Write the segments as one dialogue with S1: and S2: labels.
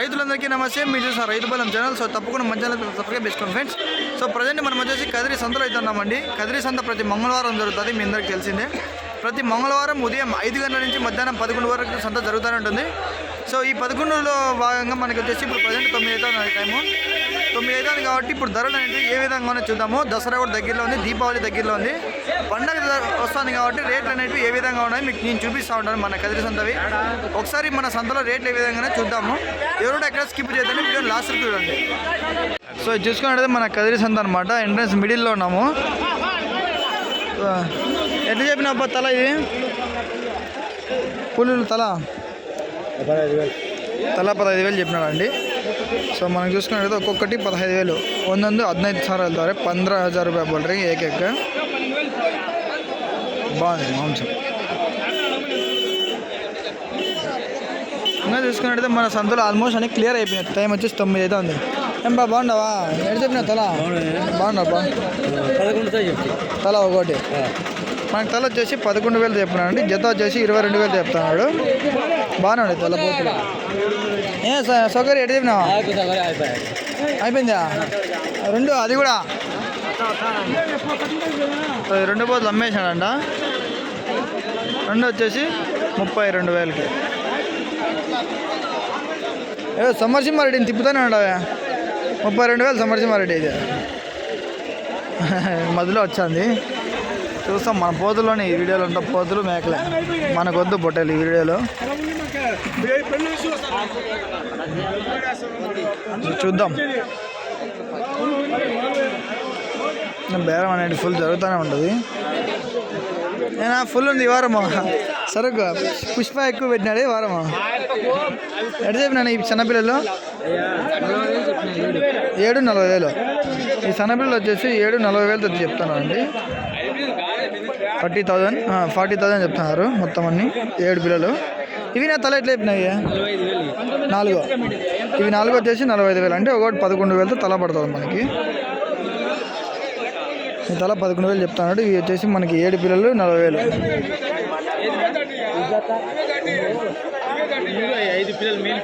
S1: రైతులందరికీ నమస్తే. మీరు చూసిన రైతు బలం ఛానల్. సో తప్పకుండా మంచి సబ్స్క్రైబ్ చేసుకోండి ఫ్రెండ్స్. సో ప్రజెంట్ మనం వచ్చేసి కదిరి సంతలో అయితే ఉన్నామండి. కదిరి సంత ప్రతి మంగళవారం జరుగుతుంది. మీ అందరికీ తెలిసిందే. ప్రతి మంగళవారం ఉదయం ఐదు గంటల నుంచి మధ్యాహ్నం పదకొండు వరకు సంత జరుగుతూనే ఉంటుంది. సో ఈ పదకొండులో భాగంగా మనకి వచ్చేసి ఇప్పుడు ప్రజెంట్ తొమ్మిది అవుతుంది టైము. తొమ్మిది అవుతుంది కాబట్టి ఇప్పుడు ధరలు అనేది ఏ విధంగా ఉన్నాయో చూద్దాము. దసరా కూడా దగ్గరలో ఉంది దీపావళి దగ్గరలో ఉంది. పండగ వస్తుంది కాబట్టి రేట్లు అనేవి ఏ విధంగా ఉన్నాయి మీకు నేను చూపిస్తూ ఉంటాను మన కదిరి సంతవి. ఒకసారి మన సంతలో రేట్లు ఏ విధంగా చూద్దాము. ఎవరు ఎక్కడ స్కిప్ చేద్దాం వీడియో లాస్ట్ చూడండి. సో ఇది చూసుకున్నట్టయితే మన కదిరి సంత అనమాట ఎంట్రన్స్ మిడిల్లో ఉన్నాము. ఎట్లా చెప్పిన అబ్బా తల ఇది? పులులు తల? తల పదహైదు వేలు చెప్పినాడు అండి సో మనం చూసుకున్నట్టయితే ఒక్కొక్కటి పదహైదు వేలు ಒಂದೊಂದು ಹದಿನೈದು ಸಾವಿರ ಹೇಳ್ತಾರೆ పంద్ర హజార్ రూపాయ ಬೋಲ್ ರೀ ಏಕೇಕ బాగుంది మాంసం ఇంకా చూసుకున్నట్టయితే మన సంతలో ఆల్మోస్ట్ అన్ని క్లియర్ అయిపోయినాయి టైం వచ్చేసి తొమ్మిది అయితే ఉంది ఏం బా బాగుండవా ఎటు చెప్పినా తల బాగుండవా
S2: పదకొండుతో చెప్తే
S1: తల ఒకటి మనకి తల వచ్చేసి పదకొండు వేలు చెప్తున్నాడు జత వచ్చేసి ఇరవై రెండు వేలు చెప్తున్నాడు బాగానే ఉంది తల పోతులు ఏ సౌకర్యం ఎటు చెప్పినావా అయిపోయిందా? రెండు అది కూడా. రెండు పోతులు అమ్మేసాడంట రెండు వచ్చేసి ముప్పై రెండు వేలకి. ఏ సమర్సింహారెడ్డిని తిప్పుతానే ఉండవా ముప్పై రెండు వేలు సమర్సింహారెడ్డి ఇది మధ్యలో వచ్చింది. చూస్తాం. మన పోతులోని ఈ వీడియోలో ఉంటాం పోతులు మేకలే. మనకొద్దు పొట్టేలు ఈ వీడియోలో. చూద్దాం. బేరం అనేది ఫుల్ జరుగుతూనే ఉంటుంది. నేను ఫుల్ ఉంది ఈ వారము? సరుకు. పుష్ప ఎక్కువ పెట్టినాడు వారము? ఎట్లా చెప్పినాను ఈ చిన్నపిల్లలు ఏడు నలభై వేలు. ఈ సన్నపిల్లలు వచ్చేసి ఏడు నలభై వేలతో చెప్తాను అండి ఫార్టీ థౌజండ్ ఫార్టీ థౌజండ్ చెప్తున్నారు మొత్తం అన్ని ఏడు పిల్లలు ఇవి నా తల ఎట్లా చెప్పినాయి నాలుగో. ఇవి నాలుగు వచ్చేసి నలభై ఐదు వేలు. అంటే ఒకటి పదకొండు వేలతో తల పడుతుంది మనకి. తల పదకొండు వేలు చెప్తున్నాడు. ఇవి వచ్చేసి మనకి ఏడు పిల్లలు నలభై వేలు.
S2: ఐదు పిల్లలు పిల్లలు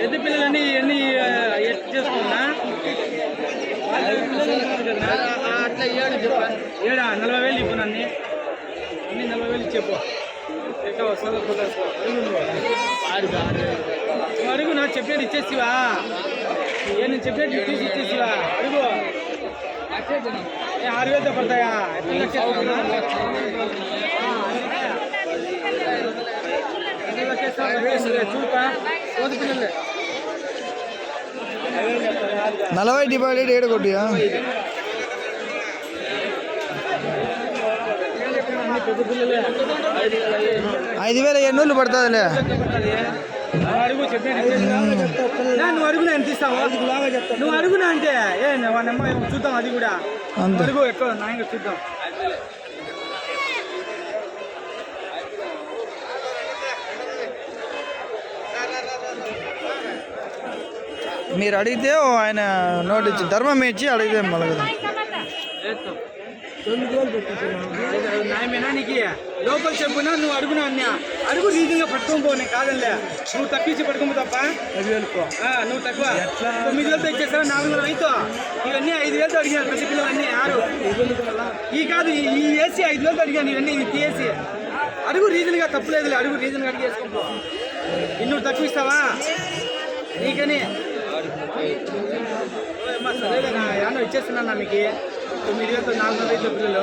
S2: పెద్ద ఇవన్నీ ఎట్లా చేసుకున్నా అట్లా ఏడు చెప్ప. ఏడా నలభై వేలు చెప్పు నన్ను. అన్ని నలభై వేలు చెప్పు ఎట్లా వస్తుందో అడుగు నువ్వు అడుగు నాకు చెప్పేది ఇచ్చేసివా? ఏ నేను చెప్పేది తీసి ఇచ్చేసివా? అడుగు ఏ ఆరు వేలతో పడతాయా? చూపా కోతి పిల్లలే.
S1: నలభై డివైడెడ్ ఏడు కొట్టియా
S2: అన్ని పెద్ద పిల్లలే
S1: ఐదు వేల ఏడు నూళ్ళు పడుతుందిలే
S2: నువ్వు అడుగు నేను తీస్తావా నువ్వు అడుగునా అంటే? ఏ అమ్మాయి చూద్దాం అది కూడా. అడుగు ఎక్కడ నాయంగా చూద్దాం.
S1: మీరు అడిగితే ఆయన నోట్ ఇచ్చి ధర్మం ఇచ్చి అడిగితే మళ్ళీ
S2: నాయమేనా నీకు లోపల చెప్పునా నువ్వు అడుగునా అన్న? అడుగు రీతిగా పట్టుకొని పో నేను కాదనిలే. నువ్వు తప్పించి పట్టుకోము తప్ప. ఐదు వేలకు నువ్వు తక్కువ. తొమ్మిది వేలతో ఇచ్చేస్తావా నాలుగు వేలు రైతు ఇవన్నీ ఐదు వేలతో అడిగాను ప్రతి పిల్లలన్నీ ఆరు. ఈ కాదు ఈ- వేసి ఐదు వేలతో అడిగాను ఇవన్నీ ఇది తీసి అడుగు రీజన్గా తప్పులేదులే అడుగు రీజన్గా అడిగి వేసుకో ఇన్నూరు తక్కువ ఇస్తావా? నీకని. ఓయమ్మా, సరేలే నా యానో ఇచ్చేస్తున్నాను మీకు. తొమ్మిది వేలతో నాలుగు పిల్లలు.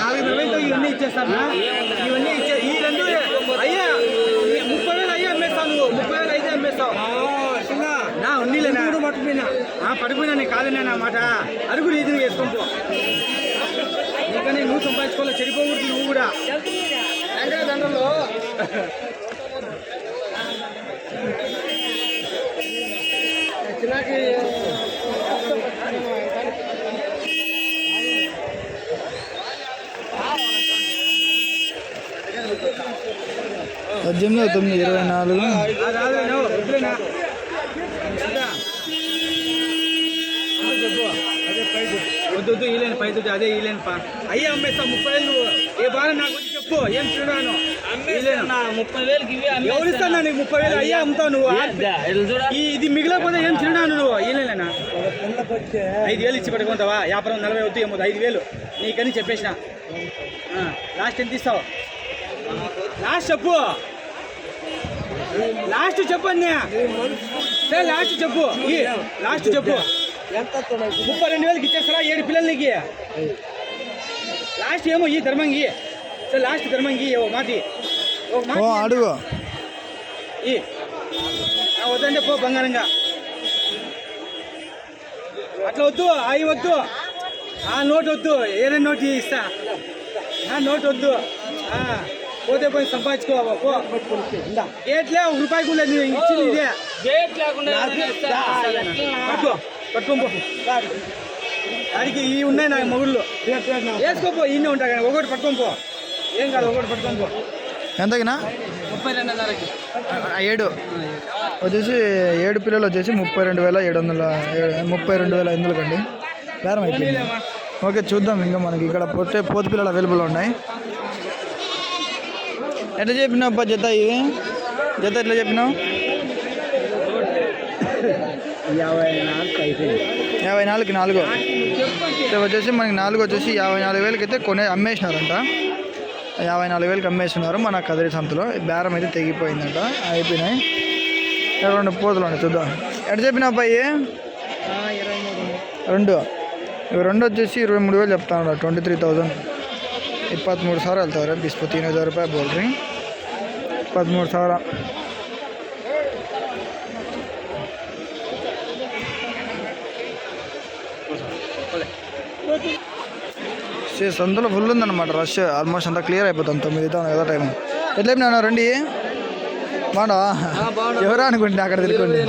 S2: నాలుగు వేలతో ఇవన్నీ ఇచ్చేస్తాను ఇవన్నీ ఇచ్చే ఈ రెండు అయ్యా ముప్పై వేలు అయ్యా అమ్మేస్తావు నువ్వు. ముప్పై వేలు అయితే అమ్మేస్తావు. నా ఉన్నీలేనా పట్టుకుపోయినా. పడిపోయినా నేను కాదన్నా నా మాట. అడుగు రీతిని వేసుకోపో నీకని నువ్వు సంపాదించుకోవాలి చెడిపోకూడదు నువ్వు కూడా. దండలో.
S1: పద్దెనిమిది తొమ్మిది ఇరవై నాలుగు.
S2: వద్దా? చెప్పు అదే పై దుడ్డు అదే ఈలేను పా. అయ్యే అమ్మేస్తా ముప్పై వేలు నువ్వు. ఏ బాగా నాకు వచ్చి చెప్పు ఏం
S3: అమ్మేస్తున్నా ముప్పై వేలకి
S2: ఎవరు ఇస్తాను నీకు ముప్పై వేలు? అయ్యా అమ్ముతావు నువ్వు. ఈ ఇది మిగిలిపోతే ఏం చిరునాను నువ్వు? ఇల్లేనా ఐదు వేలు ఇచ్చి పెట్టుకుంటావా? వ్యాపారం నలభై వద్దు ఏమో ఐదు వేలు. నీకని చెప్పేసిన. లాస్ట్ ఎంత ఇస్తావు? లాస్ట్ చెప్పు. లాస్ట్ చెప్పు అన్నీ సరే లాస్ట్ చెప్పు. ఈ, లాస్ట్ చెప్పు. ముప్పై రెండు వేలకి ఇచ్చేస్తారా? ఏడు పిల్లలకి? లాస్ట్ ఏమో ఈ ధర్మంగి సరే లాస్ట్ ధర్మంగి ఓ మాటి ఓ మాట
S1: ఓ అడుగు.
S2: ఈ. వద్దంటే పో బంగారంగా. అట్లా వద్దు అవి వద్దు. ఆ నోట్ వద్దు. ఏదైనా నోట్ ఇస్తా. ఆ నోట్ వద్దు. ఆ, పోతే పోయి సంపాదించుకో పో. ఏట్లే ఒక రూపాయి కూడా లేదు, నేను ఇచ్చింది ఇదే? పట్టుకో పట్టుకోం పో. దానికి ఈ ఉన్నాయి నాకు మొగుళ్ళు. వేసుకోపో ఇన్నే ఉంటాయి కానీ ఒకటి పో. ఏం కాదు ఒకటి పట్టుకోం పో.
S1: ఎంతకినా?
S3: ముప్పై రెండున్నరకి
S1: ఏడు. వచ్చేసి ఏడు పిల్లలు వచ్చేసి ముప్పై రెండు వేల ఏడు వందల ముప్పై రెండు వేల ఐదు వందలకి అండి బేరం అయిపోయింది. ఓకే చూద్దాం. ఇంకా మనకి ఇక్కడ పొట్టే పోతు పిల్లలు అవైలబుల్ ఉన్నాయి. ఎట్లా చెప్పినావు అబ్బా జత ఇవి జత ఎట్లా చెప్పినావు?
S2: యాభై నాలుగు
S1: నాలుగు. సో వచ్చేసి మనకి నాలుగు వచ్చేసి యాభై నాలుగు వేలకి అయితే కొనే అమ్మేసినారంట. యాభై నాలుగు వేలకి అమ్మేస్తున్నారు మన కదిరి సంతలో. బేరం అయితే తెగిపోయిందంట. అయిపోయినాయి. రెండు పోతులు ఉన్నాయి చూద్దాం. ఎట్లా చెప్పిన అబ్బాయి రెండు. ఇవి రెండు వచ్చేసి ఇరవై మూడు వేలు చెప్తాను ట్వంటీ త్రీ థౌజండ్ ಇಪ್ಪತ್ತ್ಮೂರು ಸಾವಿರ ಹೇಳ್ತಾವ್ರೆ ಬಿಸ್ಪು ತೀನ್ ಹಜಾರ್ ರೂಪಾಯಿ ಬೋಲ್ರಿ ಇಪ್ಪತ್ತ್ಮೂರು ಸಾವಿರ సే సందులో ఫుల్ ఉందన్నమాట రష్ ఆల్మోస్ట్ అంతా క్లియర్ అయిపోతుంది తొమ్మిది అవుతుంది కదా టైం ఎట్లా నేను రండి బాగా ఎవరా అనుకుంటే అక్కడ తిరుగుండి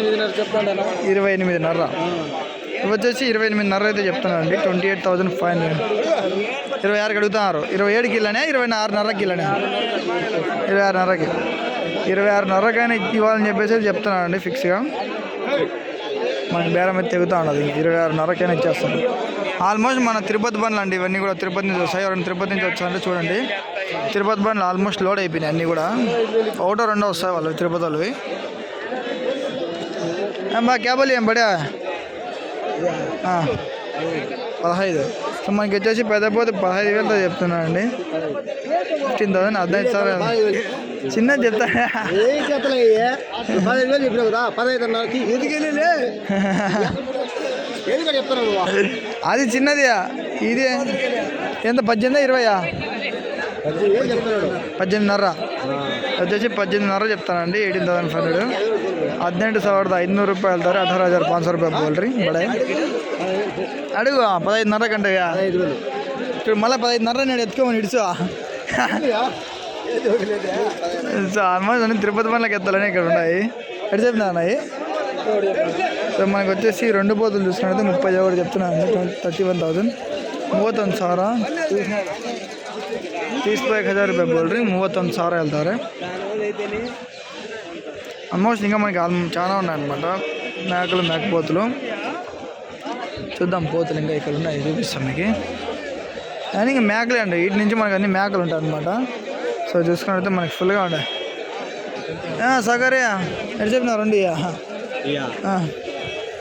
S1: ఇరవై ఎనిమిదిన్నర ఇవి వచ్చేసి ఇరవై ఎనిమిదిన్నర అయితే చెప్తున్నాను అండి twenty eight thousand five hundred ఇరవై ఆరుకి అడుగుతున్నారు. ఇరవై ఏడు కిలోనే ఇరవై ఆరున్నర కిలోనే. ఇరవై ఆరున్నరకి ఇరవై ఆరున్నరకైనా ఇవ్వాలని చెప్పేసి చెప్తున్నానండి ఫిక్స్గా మనకి బేరం అయితే తెగుతా ఉన్నది. ఇరవై ఆరున్నరకైనా ఇచ్చేస్తాను. ఆల్మోస్ట్ మన తిరుపతి బండ్లు అండి ఇవన్నీ కూడా తిరుపతి నుంచి వస్తాయి. ఎవరైనా తిరుపతి నుంచి వచ్చారంటే చూడండి. తిరుపతి బండ్లు ఆల్మోస్ట్ లోడ్ అయిపోయినాయి అన్నీ కూడా. ఒకటో రెండో వస్తాయి వాళ్ళు తిరుపతి వాళ్ళవి. మా కేబుల్ ఏం బడా పదహైదు. సో మనకి వచ్చేసి పెద్ద పోతే పదహైదు వేలతో చెప్తున్నానండి ఫిఫ్టీన్ థౌసండ్ హద్నైదు సార్ చిన్నది చెప్తా
S2: ఏం చేతలే పదహైదు వేలు చెప్పినావు కదా ఎందుకు
S1: అది చిన్నది ఇది ఎంత? పద్దెనిమిది ఇరవయా?
S2: చెప్తున్నాడు.
S1: పద్దెనిమిదిన్నర. వచ్చేసి పద్దెనిమిదిన్నర చెప్తానండి ఎయిటీన్ థౌసండ్ ఫైవ్ హండ్రెడ్. ಹದಿನೆಂಟು ಸಾವಿರದ ಐದುನೂರು ರೂಪಾಯಿ ಹೇಳ್ತಾರೆ ಅಠಾರು ಹಜಾರ್ ಪಾಂಚ್ ರೂಪಾಯಿ ಬೋಲ್ರಿ ಬಡ ಅಡುಗ ಪದೈದು
S2: ನರ ಗಂಟೆಗ
S1: ಮಳೆ ಪದೈದು ನರ ನಡಿ ಎತ್ಕೊಂಬಂದು ಹಿಡಿಸು సో ఆల్మోస్ట్ అన్ని తిరుపతి పనులకు ఎత్తాలని ఇక్కడ ఉన్నాయి ఎటు చెప్తున్నాయి సో మనకు వచ్చేసి రెండు పోతులు చూసినట్టు ముప్పై ఒకటి చెప్తున్నాను థర్టీ వన్ థౌజండ్ మూవత్తొందు సారా తీసిపోయి హజార్ రూపాయి బోల్డ్రీ మూవత్తొందు సారా వెళ్తారా ఆల్మోస్ట్ ఇంకా మనకి ఆల్మో చాలా ఉన్నాయన్నమాట. మేకలు మేకపోతులు. చూద్దాం పోతులు ఇంకా ఇక్కడ ఉన్నాయి చూపిస్తాం మీకు. కానీ ఇంకా మేకలే అండి వీటి నుంచి మనకి అన్ని మేకలు ఉంటాయి అనమాట సో చూసుకున్నట్లయితే మనకి ఫుల్గా ఉంటాయి సగరే ఎటు చెప్పినా రెండు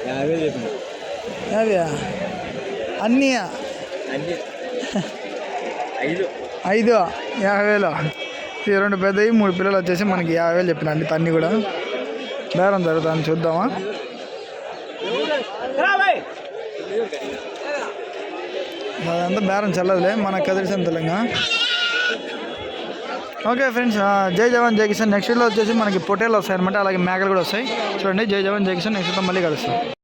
S2: యాభై చెప్పిన.
S1: యాభై అన్నీ.
S2: ఐదు.
S1: ఐదు యాభై వేలు ఈ రెండు పెద్దవి మూడు పిల్లలు వచ్చేసి మనకి యాభై వేలు చెప్పిన అండి తన్ని కూడా. బేరం జరుగుతుంది చూద్దామా? అదంతా బేరం చల్లదులే మన కదిరిసం తెలంగా ఓకే ఫ్రెండ్స్ జై జవాన్ జై కిషన్ నెక్స్ట్ వచ్చేసి మనకి పొటేలు వస్తాయి అనమాట అలాగే మేకలు కూడా వస్తాయి. చూడండి జై జవాన్ జై కిషన్ నెక్స్ట్ మళ్ళీ కలుస్తాం.